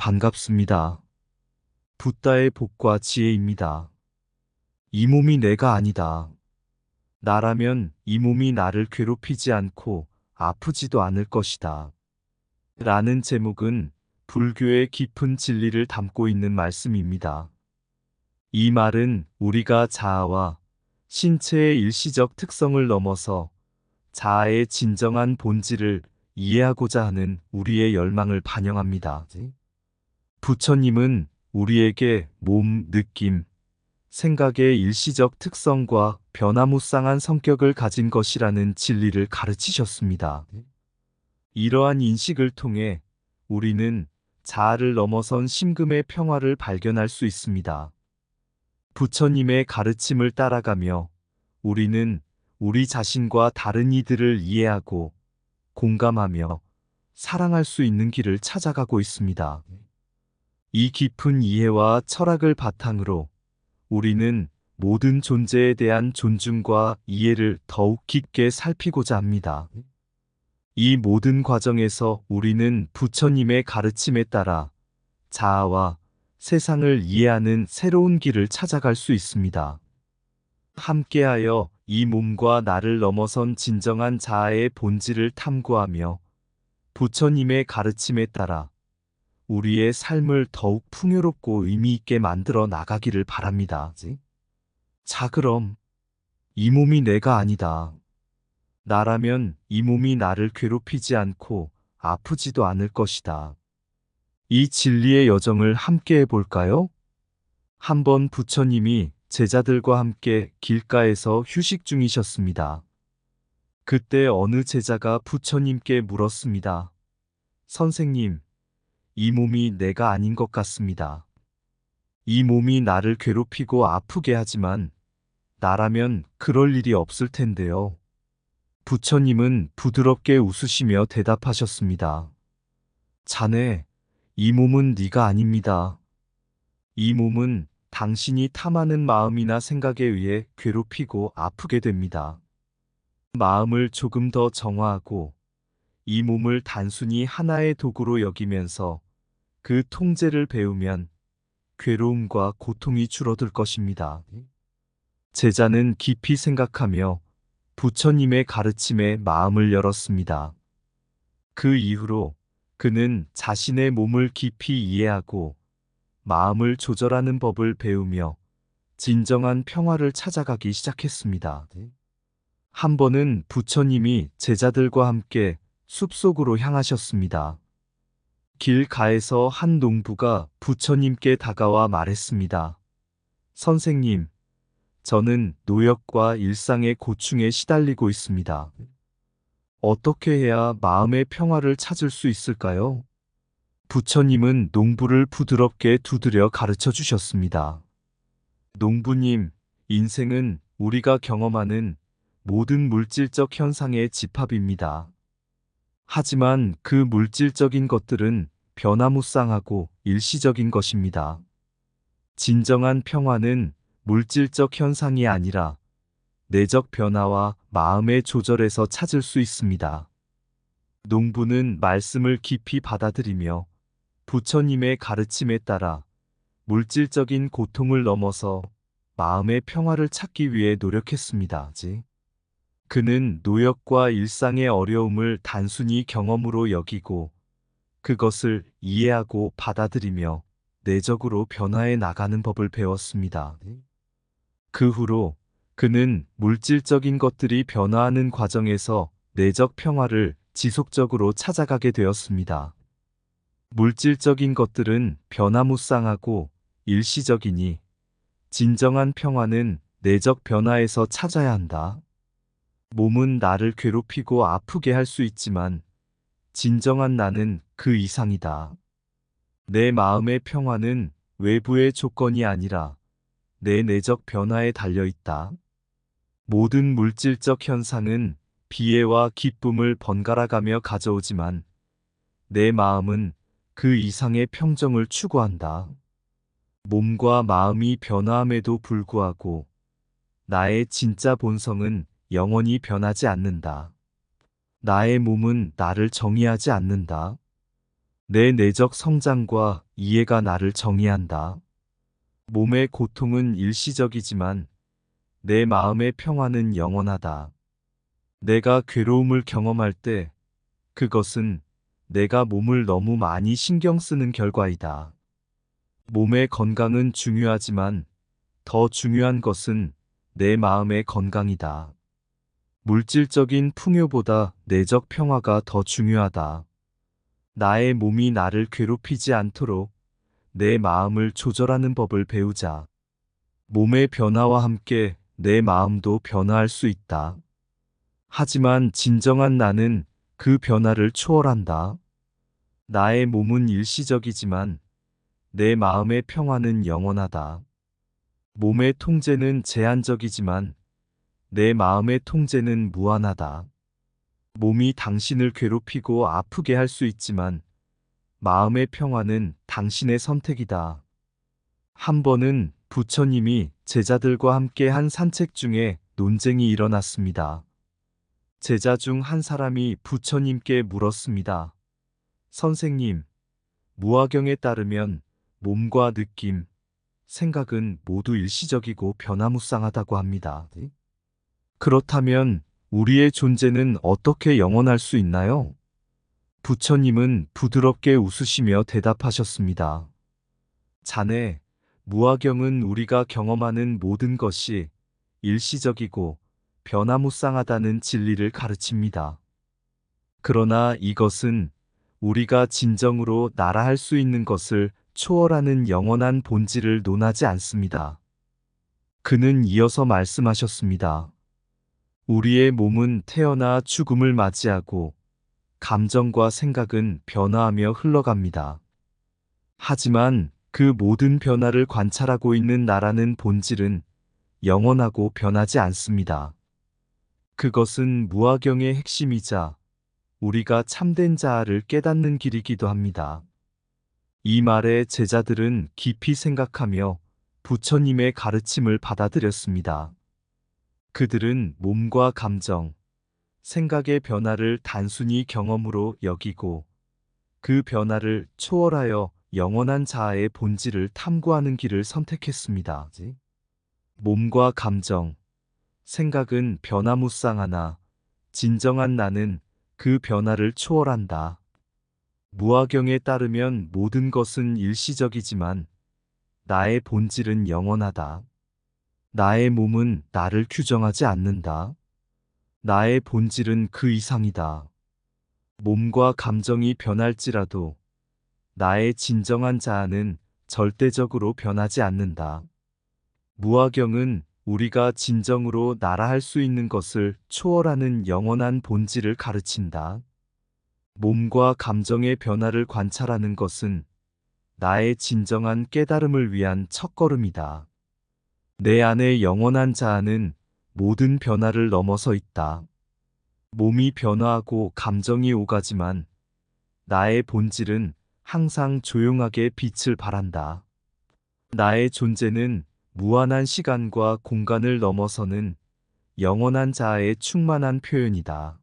반갑습니다. 붓다의 복과 지혜입니다. 이 몸이 내가 아니다. 나라면 이 몸이 나를 괴롭히지 않고 아프지도 않을 것이다. 라는 제목은 불교의 깊은 진리를 담고 있는 말씀입니다. 이 말은 우리가 자아와 신체의 일시적 특성을 넘어서 자아의 진정한 본질을 이해하고자 하는 우리의 열망을 반영합니다. 부처님은 우리에게 몸, 느낌, 생각의 일시적 특성과 변화무쌍한 성격을 가진 것이라는 진리를 가르치셨습니다. 이러한 인식을 통해 우리는 자아를 넘어선 심금의 평화를 발견할 수 있습니다. 부처님의 가르침을 따라가며 우리는 우리 자신과 다른 이들을 이해하고 공감하며 사랑할 수 있는 길을 찾아가고 있습니다. 이 깊은 이해와 철학을 바탕으로 우리는 모든 존재에 대한 존중과 이해를 더욱 깊게 살피고자 합니다. 이 모든 과정에서 우리는 부처님의 가르침에 따라 자아와 세상을 이해하는 새로운 길을 찾아갈 수 있습니다. 함께하여 이 몸과 나를 넘어선 진정한 자아의 본질을 탐구하며 부처님의 가르침에 따라 우리의 삶을 더욱 풍요롭고 의미 있게 만들어 나가기를 바랍니다. 자, 그럼 이 몸이 내가 아니다. 나라면 이 몸이 나를 괴롭히지 않고 아프지도 않을 것이다. 이 진리의 여정을 함께 해볼까요? 한번 부처님이 제자들과 함께 길가에서 휴식 중이셨습니다. 그때 어느 제자가 부처님께 물었습니다. 선생님, 이 몸이 내가 아닌 것 같습니다. 이 몸이 나를 괴롭히고 아프게 하지만 나라면 그럴 일이 없을 텐데요. 부처님은 부드럽게 웃으시며 대답하셨습니다. 자네, 이 몸은 네가 아닙니다. 이 몸은 당신이 탐하는 마음이나 생각에 의해 괴롭히고 아프게 됩니다. 마음을 조금 더 정화하고 이 몸을 단순히 하나의 도구로 여기면서 그 통제를 배우면 괴로움과 고통이 줄어들 것입니다. 제자는 깊이 생각하며 부처님의 가르침에 마음을 열었습니다. 그 이후로 그는 자신의 몸을 깊이 이해하고 마음을 조절하는 법을 배우며 진정한 평화를 찾아가기 시작했습니다. 한 번은 부처님이 제자들과 함께 숲속으로 향하셨습니다. 길 가에서 한 농부가 부처님께 다가와 말했습니다. 선생님, 저는 노역과 일상의 고충에 시달리고 있습니다. 어떻게 해야 마음의 평화를 찾을 수 있을까요? 부처님은 농부를 부드럽게 두드려 가르쳐 주셨습니다. 농부님, 인생은 우리가 경험하는 모든 물질적 현상의 집합입니다. 하지만 그 물질적인 것들은 변화무쌍하고 일시적인 것입니다. 진정한 평화는 물질적 현상이 아니라 내적 변화와 마음의 조절에서 찾을 수 있습니다. 농부는 말씀을 깊이 받아들이며 부처님의 가르침에 따라 물질적인 고통을 넘어서 마음의 평화를 찾기 위해 노력했습니다. 그는 노역과 일상의 어려움을 단순히 경험으로 여기고 그것을 이해하고 받아들이며 내적으로 변화해 나가는 법을 배웠습니다. 그 후로 그는 물질적인 것들이 변화하는 과정에서 내적 평화를 지속적으로 찾아가게 되었습니다. 물질적인 것들은 변화무쌍하고 일시적이니 진정한 평화는 내적 변화에서 찾아야 한다. 몸은 나를 괴롭히고 아프게 할 수 있지만 진정한 나는 그 이상이다. 내 마음의 평화는 외부의 조건이 아니라 내 내적 변화에 달려 있다. 모든 물질적 현상은 비애와 기쁨을 번갈아가며 가져오지만 내 마음은 그 이상의 평정을 추구한다. 몸과 마음이 변화함에도 불구하고 나의 진짜 본성은 영원히 변하지 않는다. 나의 몸은 나를 정의하지 않는다. 내 내적 성장과 이해가 나를 정의한다. 몸의 고통은 일시적이지만 내 마음의 평화는 영원하다. 내가 괴로움을 경험할 때 그것은 내가 몸을 너무 많이 신경 쓰는 결과이다. 몸의 건강은 중요하지만 더 중요한 것은 내 마음의 건강이다. 물질적인 풍요보다 내적 평화가 더 중요하다. 나의 몸이 나를 괴롭히지 않도록 내 마음을 조절하는 법을 배우자. 몸의 변화와 함께 내 마음도 변화할 수 있다. 하지만 진정한 나는 그 변화를 초월한다. 나의 몸은 일시적이지만 내 마음의 평화는 영원하다. 몸의 통제는 제한적이지만 내 마음의 통제는 무한하다. 몸이 당신을 괴롭히고 아프게 할 수 있지만 마음의 평화는 당신의 선택이다. 한 번은 부처님이 제자들과 함께 한 산책 중에 논쟁이 일어났습니다. 제자 중 한 사람이 부처님께 물었습니다. 선생님, 무화경에 따르면 몸과 느낌, 생각은 모두 일시적이고 변화무쌍하다고 합니다. 그렇다면 우리의 존재는 어떻게 영원할 수 있나요? 부처님은 부드럽게 웃으시며 대답하셨습니다. 자네, 무화경은 우리가 경험하는 모든 것이 일시적이고 변화무쌍하다는 진리를 가르칩니다. 그러나 이것은 우리가 진정으로 나라 할 수 있는 것을 초월하는 영원한 본질을 논하지 않습니다. 그는 이어서 말씀하셨습니다. 우리의 몸은 태어나 죽음을 맞이하고 감정과 생각은 변화하며 흘러갑니다. 하지만 그 모든 변화를 관찰하고 있는 나라는 본질은 영원하고 변하지 않습니다. 그것은 무화경의 핵심이자 우리가 참된 자아를 깨닫는 길이기도 합니다. 이 말에 제자들은 깊이 생각하며 부처님의 가르침을 받아들였습니다. 그들은 몸과 감정, 생각의 변화를 단순히 경험으로 여기고 그 변화를 초월하여 영원한 자아의 본질을 탐구하는 길을 선택했습니다. 몸과 감정, 생각은 변화무쌍하나 진정한 나는 그 변화를 초월한다. 무화경에 따르면 모든 것은 일시적이지만 나의 본질은 영원하다. 나의 몸은 나를 규정하지 않는다. 나의 본질은 그 이상이다. 몸과 감정이 변할지라도 나의 진정한 자아는 절대적으로 변하지 않는다. 무화경은 우리가 진정으로 나라 할 수 있는 것을 초월하는 영원한 본질을 가르친다. 몸과 감정의 변화를 관찰하는 것은 나의 진정한 깨달음을 위한 첫걸음이다. 내 안의 영원한 자아는 모든 변화를 넘어서 있다. 몸이 변화하고 감정이 오가지만 나의 본질은 항상 조용하게 빛을 발한다. 나의 존재는 무한한 시간과 공간을 넘어서는 영원한 자아의 충만한 표현이다.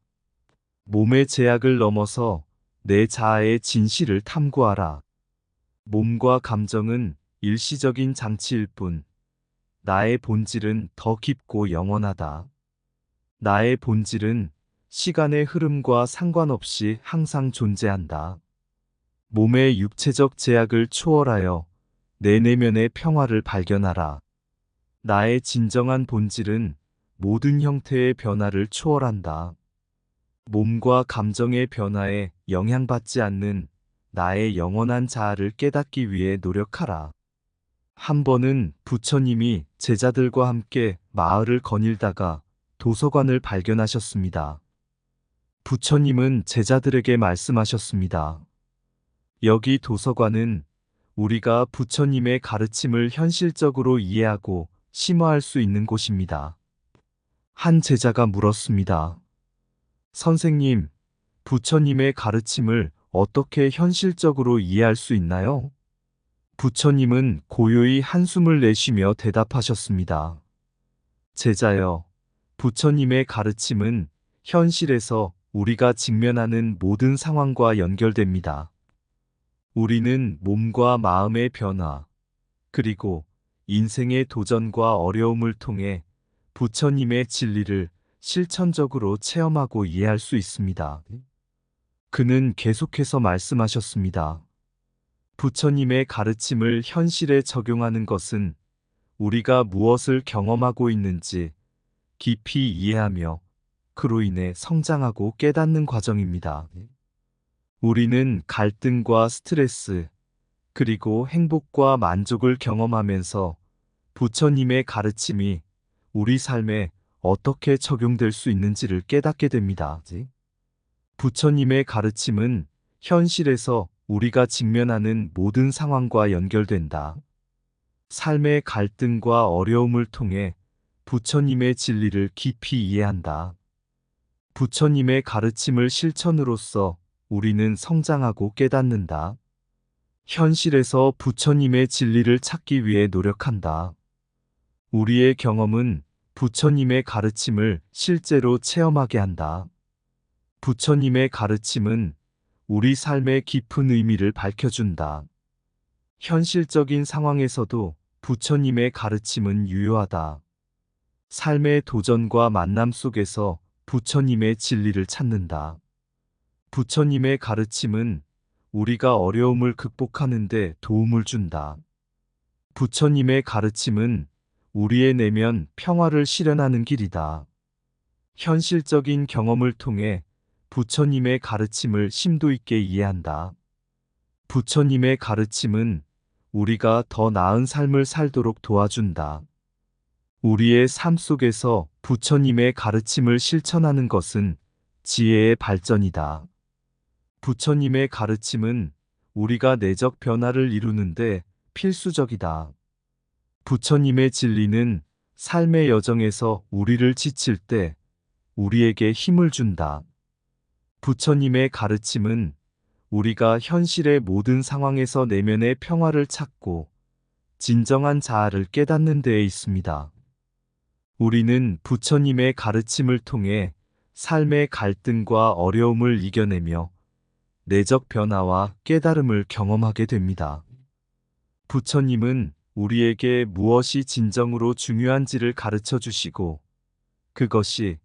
몸의 제약을 넘어서 내 자아의 진실을 탐구하라. 몸과 감정은 일시적인 장치일 뿐, 나의 본질은 더 깊고 영원하다. 나의 본질은 시간의 흐름과 상관없이 항상 존재한다. 몸의 육체적 제약을 초월하여 내 내면의 평화를 발견하라. 나의 진정한 본질은 모든 형태의 변화를 초월한다. 몸과 감정의 변화에 영향받지 않는 나의 영원한 자아를 깨닫기 위해 노력하라. 한 번은 부처님이 제자들과 함께 마을을 거닐다가 도서관을 발견하셨습니다. 부처님은 제자들에게 말씀하셨습니다. 여기 도서관은 우리가 부처님의 가르침을 현실적으로 이해하고 심화할 수 있는 곳입니다. 한 제자가 물었습니다. 선생님, 부처님의 가르침을 어떻게 현실적으로 이해할 수 있나요? 부처님은 고요히 한숨을 내쉬며 대답하셨습니다. 제자여, 부처님의 가르침은 현실에서 우리가 직면하는 모든 상황과 연결됩니다. 우리는 몸과 마음의 변화, 그리고 인생의 도전과 어려움을 통해 부처님의 진리를 실천적으로 체험하고 이해할 수 있습니다. 그는 계속해서 말씀하셨습니다. 부처님의 가르침을 현실에 적용하는 것은 우리가 무엇을 경험하고 있는지 깊이 이해하며 그로 인해 성장하고 깨닫는 과정입니다. 우리는 갈등과 스트레스, 그리고 행복과 만족을 경험하면서 부처님의 가르침이 우리 삶에 어떻게 적용될 수 있는지를 깨닫게 됩니다. 부처님의 가르침은 현실에서 우리가 직면하는 모든 상황과 연결된다. 삶의 갈등과 어려움을 통해 부처님의 진리를 깊이 이해한다. 부처님의 가르침을 실천으로써 우리는 성장하고 깨닫는다. 현실에서 부처님의 진리를 찾기 위해 노력한다. 우리의 경험은 부처님의 가르침을 실제로 체험하게 한다. 부처님의 가르침은 우리 삶의 깊은 의미를 밝혀준다. 현실적인 상황에서도 부처님의 가르침은 유효하다. 삶의 도전과 만남 속에서 부처님의 진리를 찾는다. 부처님의 가르침은 우리가 어려움을 극복하는데 도움을 준다. 부처님의 가르침은 우리의 내면 평화를 실현하는 길이다. 현실적인 경험을 통해 부처님의 가르침을 심도 있게 이해한다. 부처님의 가르침은 우리가 더 나은 삶을 살도록 도와준다. 우리의 삶 속에서 부처님의 가르침을 실천하는 것은 지혜의 발전이다. 부처님의 가르침은 우리가 내적 변화를 이루는데 필수적이다. 부처님의 진리는 삶의 여정에서 우리를 지칠 때 우리에게 힘을 준다. 부처님의 가르침은 우리가 현실의 모든 상황에서 내면의 평화를 찾고 진정한 자아를 깨닫는 데에 있습니다. 우리는 부처님의 가르침을 통해 삶의 갈등과 어려움을 이겨내며 내적 변화와 깨달음을 경험하게 됩니다. 부처님은 우리에게 무엇이 진정으로 중요한지를 가르쳐 주시고 그것이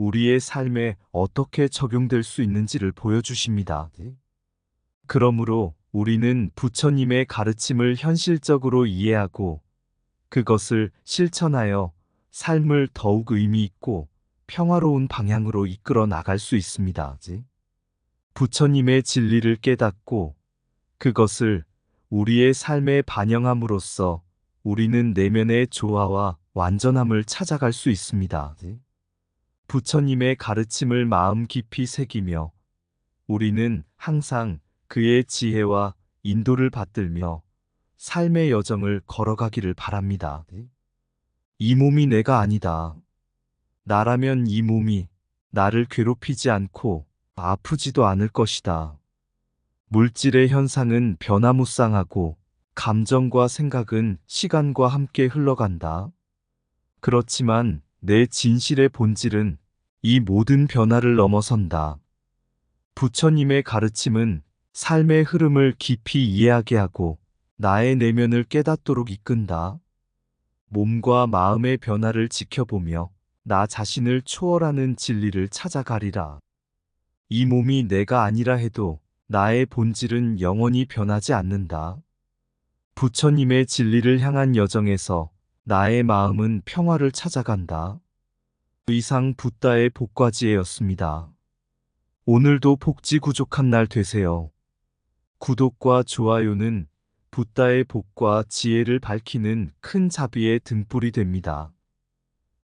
우리의 삶에 어떻게 적용될 수 있는지를 보여주십니다. 그러므로 우리는 부처님의 가르침을 현실적으로 이해하고 그것을 실천하여 삶을 더욱 의미 있고 평화로운 방향으로 이끌어 나갈 수 있습니다. 부처님의 진리를 깨닫고 그것을 우리의 삶에 반영함으로써 우리는 내면의 조화와 완전함을 찾아갈 수 있습니다. 부처님의 가르침을 마음 깊이 새기며 우리는 항상 그의 지혜와 인도를 받들며 삶의 여정을 걸어가기를 바랍니다. 이 몸이 내가 아니다. 나라면 이 몸이 나를 괴롭히지 않고 아프지도 않을 것이다. 물질의 현상은 변화무쌍하고 감정과 생각은 시간과 함께 흘러간다. 그렇지만 내 진실의 본질은 이 모든 변화를 넘어선다. 부처님의 가르침은 삶의 흐름을 깊이 이해하게 하고 나의 내면을 깨닫도록 이끈다. 몸과 마음의 변화를 지켜보며 나 자신을 초월하는 진리를 찾아가리라. 이 몸이 내가 아니라 해도 나의 본질은 영원히 변하지 않는다. 부처님의 진리를 향한 여정에서 나의 마음은 평화를 찾아간다. 이상 붓다의 복과지혜였습니다. 오늘도 복지 구족한 날 되세요. 구독과 좋아요는 붓다의 복과 지혜를 밝히는 큰 자비의 등불이 됩니다.